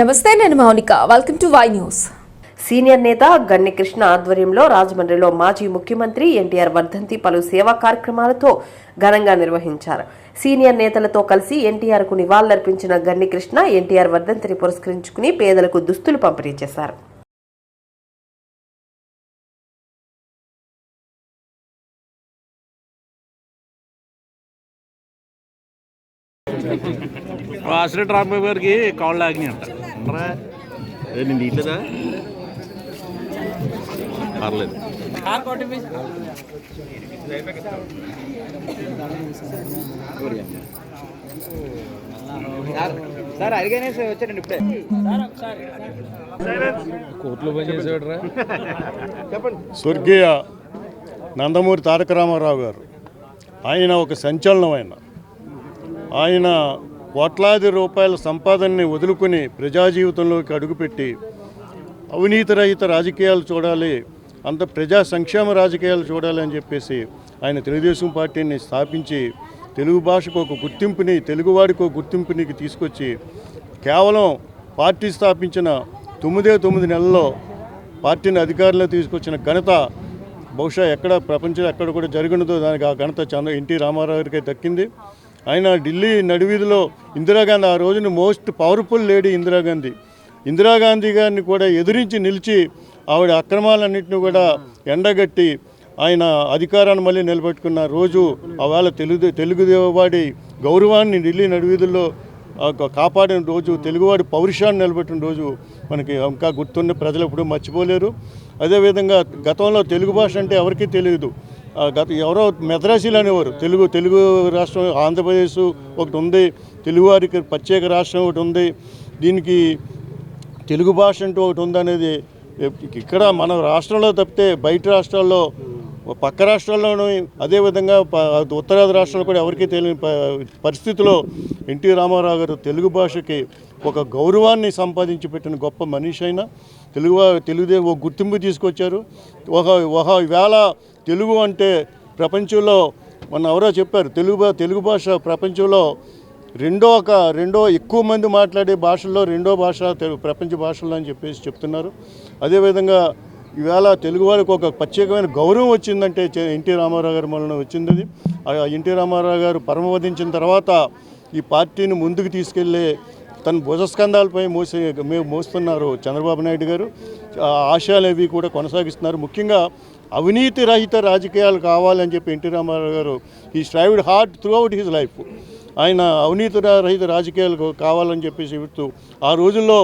నమస్తే నేను Mounika. Welcome to Y news senior నేత గన్ని కృష్ణ ఆధ్వర్యంలో రాజమండ్రిలో మాజీ ముఖ్యమంత్రి ఎన్టీఆర్ వర్ధంతి పలు సేవా కార్యక్రమాలతో ఘనంగా నిర్వహించారు. సీనియర్ నేతలతో కలిసి ఎన్టీఆర్కు నివాళులర్పించిన గన్ని కృష్ణ ఎన్టీఆర్ వర్ధంతిని పురస్కరించుకుని పేదలకు దుస్తులు పంపిణీ చేశారు. అసిరెట్ రాంబాబు గారికి కాళ్ళు ఆగినాయి అంట. నేను తీయట్లేదా పర్లేదు సార్ అడిగానే వచ్చారండి ఇప్పుడే కోర్టులో పని చేసేవాడు రా స్వర్గీయ నందమూరి తారక రామారావు గారు ఆయన ఒక సంచలనం ఆయన ఆయన కోట్లాది రూపాయల సంపాదనని వదులుకొని ప్రజా జీవితంలోకి అడుగుపెట్టి అవినీతి రహిత రాజకీయాలు చూడాలి అంత ప్రజా సంక్షేమ రాజకీయాలు చూడాలి అని చెప్పేసి ఆయన తెలుగుదేశం పార్టీని స్థాపించి తెలుగు భాషకు ఒక గుర్తింపుని తెలుగువాడికి ఒక గుర్తింపుని తీసుకొచ్చి కేవలం పార్టీ స్థాపించిన తొమ్మిదే తొమ్మిది నెలల్లో పార్టీని అధికారంలో తీసుకొచ్చిన ఘనత బహుశా ఎక్కడ ప్రపంచం ఎక్కడ కూడా జరిగినదో దానికి ఆ ఘనత చంద్ర ఎన్టీ రామారావు గారికి దక్కింది. ఆయన ఢిల్లీ నడివీధిలో ఇందిరాగాంధీ ఆ రోజున most powerful lady Indira Gandhi. Indira Gandhi గారిని కూడా ఎదిరించి నిలిచి ఆవిడ అక్రమాలన్నింటినీ కూడా ఎండగట్టి ఆయన అధికారాన్ని మళ్ళీ నిలబెట్టుకున్న రోజు ఆవేళ తెలుగు తెలుగుదేవవాడి గౌరవాన్ని ఢిల్లీ నడివీధుల్లో ఆ కాపాడిన రోజు తెలుగువాడి పౌరుషాన్ని నిలబెట్టిన రోజు మనకి ఇంకా గుర్తుండి ప్రజలు ఎప్పుడూ మర్చిపోలేరు. అదేవిధంగా గతంలో తెలుగు భాష అంటే ఎవరికీ తెలియదు. గత ఎవరో మెద్రాసీలు అనేవారు. తెలుగు తెలుగు రాష్ట్రం ఆంధ్రప్రదేశ్ ఒకటి ఉంది తెలుగువారికి ప్రత్యేక రాష్ట్రం ఒకటి ఉంది దీనికి తెలుగు భాష అంటూ ఒకటి ఉందనేది ఇక్కడ మన రాష్ట్రంలో తప్పితే బయట రాష్ట్రాల్లో పక్క రాష్ట్రాల్లోనూ అదేవిధంగా ఉత్తరాది రాష్ట్రాలు కూడా ఎవరికీ తెలియని పరిస్థితిలో ఎన్టీ రామారావు గారు తెలుగు భాషకి ఒక గౌరవాన్ని సంపాదించి పెట్టిన గొప్ప మనిషి అయినా తెలుగు తెలుగుదే ఒక గుర్తింపు తీసుకొచ్చారు. ఒక ఒక వేళ తెలుగు అంటే ప్రపంచంలో మొన్న ఎవరో చెప్పారు తెలుగు భా- తెలుగు భాష ప్రపంచంలో రెండో ఒక రెండో ఎక్కువ మంది మాట్లాడే భాషల్లో రెండో భాష తెలు ప్రపంచ భాషల్లో అని చెప్పేసి చెప్తున్నారు అదేవిధంగా ఈవేళ తెలుగు వారికి ఒక ప్రత్యేకమైన గౌరవం వచ్చిందంటే ఎన్టీ రామారావు గారి వలన వచ్చింది అది. ఎన్టీ రామారావు గారు పరమవధించిన తర్వాత ఈ పార్టీని ముందుకు తీసుకెళ్ళే తన భుజస్కంధాలపై మోసే మేము మోస్తున్నారు చంద్రబాబు నాయుడు గారు. ఆశయాలు అవి కూడా కొనసాగిస్తున్నారు. ముఖ్యంగా అవినీతి రహిత రాజకీయాలు కావాలని చెప్పి ఎన్టీ రామారావు గారు ఈ strived hard throughout his life ఆయన అవినీతి రహిత రాజకీయాలు కావాలని చెప్పేసి చెబుతూ ఆ రోజుల్లో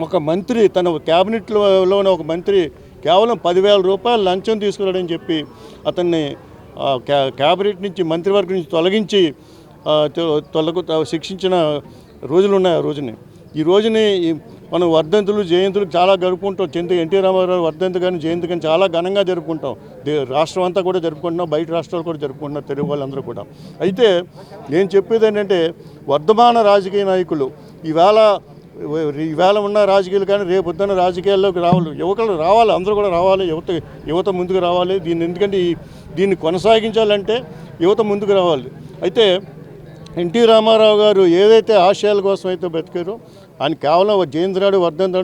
ఒక మంత్రి తన క్యాబినెట్లోనే ఒక మంత్రి కేవలం పదివేల రూపాయలు లంచం తీసుకురాడని చెప్పి అతన్ని క్యా క్యాబినెట్ నుంచి మంత్రివర్గం నుంచి తొలగించి ఆ, తొలగు శిక్షించిన రోజులు ఉన్నాయి ఆ రోజుని. ఈ రోజుని మనం వర్ధంతులు జయంతులు చాలా జరుపుకుంటాం. చెంత ఎన్టీ రామారావు వర్ధంతి కానీ జయంతి కానీ చాలా ఘనంగా జరుపుకుంటాం. దే- రాష్ట్రం అంతా కూడా జరుపుకుంటున్నాం. బయట రాష్ట్రాలు కూడా జరుపుకుంటున్నారు తెలుగు వాళ్ళందరూ కూడా. అయితే నేను చెప్పేది ఏంటంటే వర్ధమాన రాజకీయ నాయకులు ఈవేళ ఈవేళ ఉన్న రాజకీయాలు కానీ రేపు పొద్దున్న రాజకీయాల్లోకి రావాలి. యువకులు రావాలి అందరూ కూడా రావాలి. యువత యువత ముందుకు రావాలి. దీన్ని ఎందుకంటే దీన్ని కొనసాగించాలంటే యువత ముందుకు రావాలి. అయితే ఎన్టీ రామారావు గారు ఏదైతే ఆశయాల కోసం అయితే బతికారో ఆయన కేవలం జయేంద్రాడు వర్ధన్